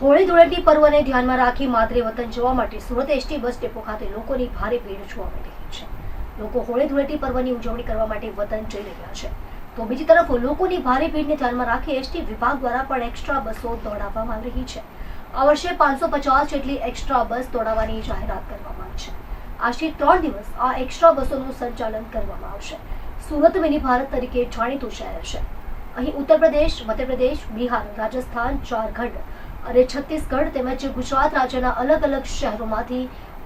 હોળી ધૂળેટી પર્વને ધ્યાનમાં રાખી માતૃ વતન જવા માટે સુરત એસટી બસ ડેપો ખાતે લોકોની ભારે ભીડ જોવા મળી રહી છે. લોકો હોળી ધૂળેટી પર્વની ઉજવણી કરવા માટે વતન જઈ રહ્યા છે. તો બીજી તરફ લોકોની ભારે ભીડને ધ્યાનમાં રાખી એસટી વિભાગ દ્વારા પણ એક્સ્ટ્રા બસો દોડાવવામાં આવી રહી છે. આ વર્ષે પાંચસો પચાસ જેટલી એક્સ્ટ્રા બસ દોડાવવાની જાહેરાત કરવામાં આવી છે. આજથી ત્રણ દિવસ આ એક્સ્ટ્રા બસોનું સંચાલન કરવામાં આવશે. સુરત મિની ભારત તરીકે જાણીતું શહેર છે. અહીં ઉત્તર પ્રદેશ મધ્યપ્રદેશ બિહાર, રાજસ્થાન, ઝારખંડ અને છત્તીસગઢ તેમજ ગુજરાત રાજ્યના અલગ અલગ શહેરોમાંથી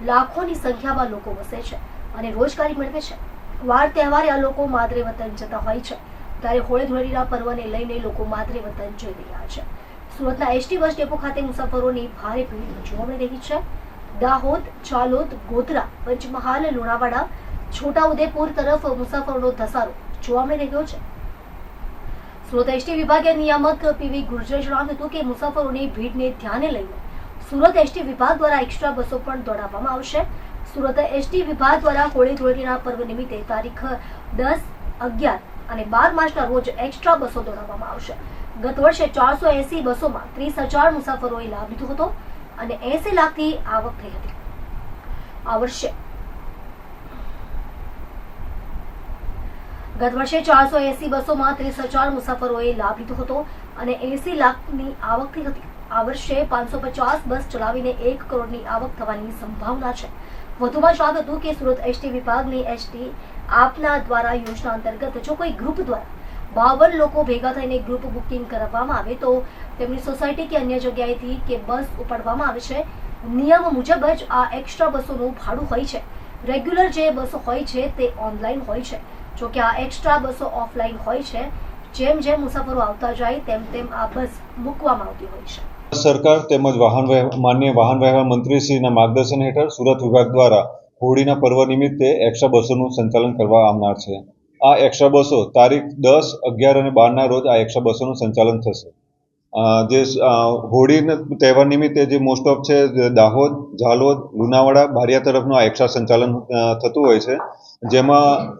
લાખોની સંખ્યામાં લોકો વસે છે અને રોજગારી મેળવે છે. વાર તહેવારે આ લોકો માદરે વતન જતા હોય છે. ત્યારે હોળી ધૂળેટીના પર્વને લઈને લોકો માદરે વતન જઈ રહ્યા છે. સુરતના એસટી બસ ડેપો ખાતે મુસાફરોની ભારે ભીડ જોવા મળી રહી છે. દાહોદ ચાલોદ ગોધરા, પંચમહાલ, લુણાવાડા, છોટાઉદેપુર તરફ મુસાફરોનો ધસારો જોવા મળી રહ્યો છે. સુરત એસટી વિભાગીય નિયામક પીવી ગુર્જર જણાવ્યું હતું કે મુસાફરોની ભીડને ધ્યાને લઈને સુરત એસટી વિભાગ દ્વારા એક્સ્ટ્રા બસો પણ દોડાવવામાં આવશે. સુરત એસટી વિભાગ દ્વારા હોળી ધૂળેટીના પર્વ નિમિત્તે તારીખ દસ, અગિયાર અને બાર માર્ચના રોજ એક્સ્ટ્રા બસો દોડાવવામાં આવશે. ગત વર્ષે ચારસો એસી બસોમાં ત્રીસ હજાર મુસાફરોએ લાભ લીધો હતો અને એસી લાખની આવક થઈ હતી. આ વર્ષે ગત વર્ષે ચારસો એસી બસોમાં ત્રીસ હજાર મુસાફરોએ લાભ લીધો હતો અને એસી લાખની આવક થઈ હતી. આ વર્ષે પાંચસો પચાસ બસ ચલાવીને એક કરોડની આવક થવાની સંભાવના છે. વધુમાં જણાવ્યું હતું કે સુરત એસટી વિભાગની એસટી આપના દ્વારા યોજના અંતર્ગત જો કોઈ ગ્રુપ દ્વારા બાવન લોકો ભેગા થઈને ગ્રુપ બુકિંગ કરાવવામાં આવે તો તેમની સોસાયટી કે અન્ય જગ્યાએથી કે બસ ઉપાડવામાં આવે છે. નિયમ મુજબ જ આ એક્સ્ટ્રા બસોનું ભાડું હોય છે. રેગ્યુલર જે બસો હોય છે તે ઓનલાઈન હોય છે. જો કે આ એક્સ્ટ્રા બસો ઓફલાઈન હોય છે, જેમ જેમ મુસાફરો આવતા જાય તેમ તેમ આ બસ મૂકવામાં આવતી હોય છે. સરકાર તેમજ વાહન માન્ય વાહન વ્યવહાર મંત્રીશ્રીના માર્ગદર્શન હેઠળ સુરત વિભાગ દ્વારા હોળીના પર્વ નિમિત્તે એક્સ્ટ્રા બસોનું સંચાલન કરવા આવનાર છે. આ એક્સ્ટ્રા બસો તારીખ દસ, અગિયાર અને બારના રોજ આ એક્સ્ટ્રા બસોનું સંચાલન થશે. જે હોળીના તહેવાર નિમિત્તે જે મોસ્ટ ઓફ છે દાહોદ, ઝાલોદ, લુણાવાડા, બારિયા તરફનું આ એક્સ્ટ્રા સંચાલન થતું હોય છે. જેમાં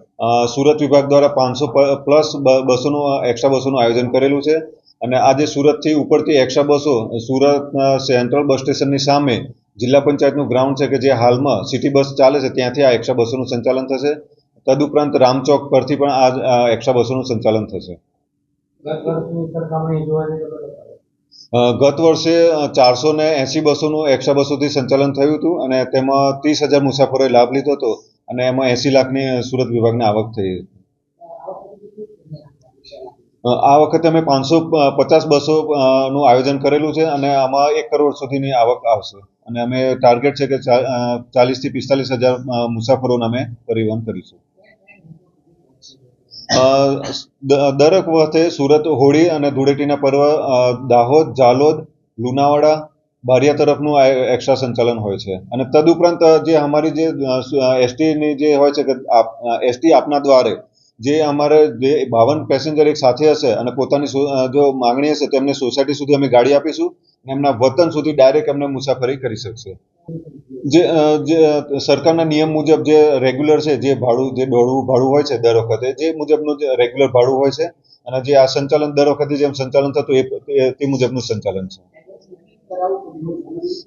સુરત વિભાગ દ્વારા પાંચસો પ્લસ બસોનું એક્સ્ટ્રા બસોનું આયોજન કરેલું છે. અને આજે સુરતથી ઉપરથી એક્સ્ટ્રા બસો સુરત સેન્ટ્રલ બસ સ્ટેશનની સામે જિલ્લા પંચાયતનું ગ્રાઉન્ડ છે કે જે હાલમાં સિટી બસ ચાલે છે ત્યાંથી આ એક્સ્ટ્રા બસોનું સંચાલન થશે. તદુપરાંત રામચોક પરથી પણ આ એક્સ્ટ્રા બસોનું સંચાલન થશે. ગત વર્ષે ચારસો ને એંસી બસોનું એક્સ્ટ્રા બસોથી સંચાલન થયું હતું અને તેમાં ત્રીસ હજાર મુસાફરોએ લાભ લીધો હતો. અને એમાં એંસી લાખની સુરત વિભાગની આવક થઈ આ વખતે અમે પાંચસો પચાસ બસો નું આયોજન કરેલું છે અને આમાં એક કરોડ સુધીની આવક આવશે. અને અમે ટાર્ગેટ છે કે ચાલીસથી પિસ્તાલીસ હજાર મુસાફરોને અમે પરિવહન કરીશું. દરેક વખતે સુરત, હોળી અને ધૂળેટીના પર્વ દાહોદ જાલોદ લુણાવાડા બારિયા તરફનું એક્સ્ટ્રા સંચાલન હોય છે. અને તદુપરાંત જે અમારી જે એસટીની જે હોય છે કે એસટી આપના દ્વારે જે અમારે જે બાવન પેસેન્જર એક સાથે હશે અને પોતાની જો માંગણી હશે તેમને સોસાયટી સુધી અમે ગાડી આપીશું અને એમના વતન સુધી ડાયરેક્ટ એમને મુસાફરી કરી શકશે. જે જે સરકારના નિયમ મુજબ જે રેગ્યુલર છે, જે ભાડું, જે દોડવું, ભાડું હોય છે દર વખતે, જે મુજબનું જે રેગ્યુલર ભાડું હોય છે અને જે આ સંચાલન દર વખતે જેમ સંચાલન થતું એ, એ- તે મુજબનું સંચાલન છે.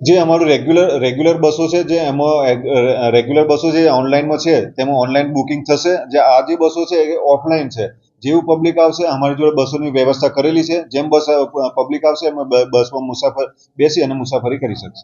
જે અમારું રેગ્યુલર રેગ્યુલર બસો છે, જે એમાં રેગ્યુલર બસો જે ઓનલાઈનમાં છે, તેમાં ઓનલાઈન બુકિંગ થશે. જે આ જે બસો છે, એ ઓફલાઈન છે. જેવું પબ્લિક આવશે, અમારી જોડે બસોની વ્યવસ્થા કરેલી છે. જેમ બસ પબ્લિક આવશે એમ બસમાં મુસાફર, બેસી અને મુસાફરી કરી શકશે.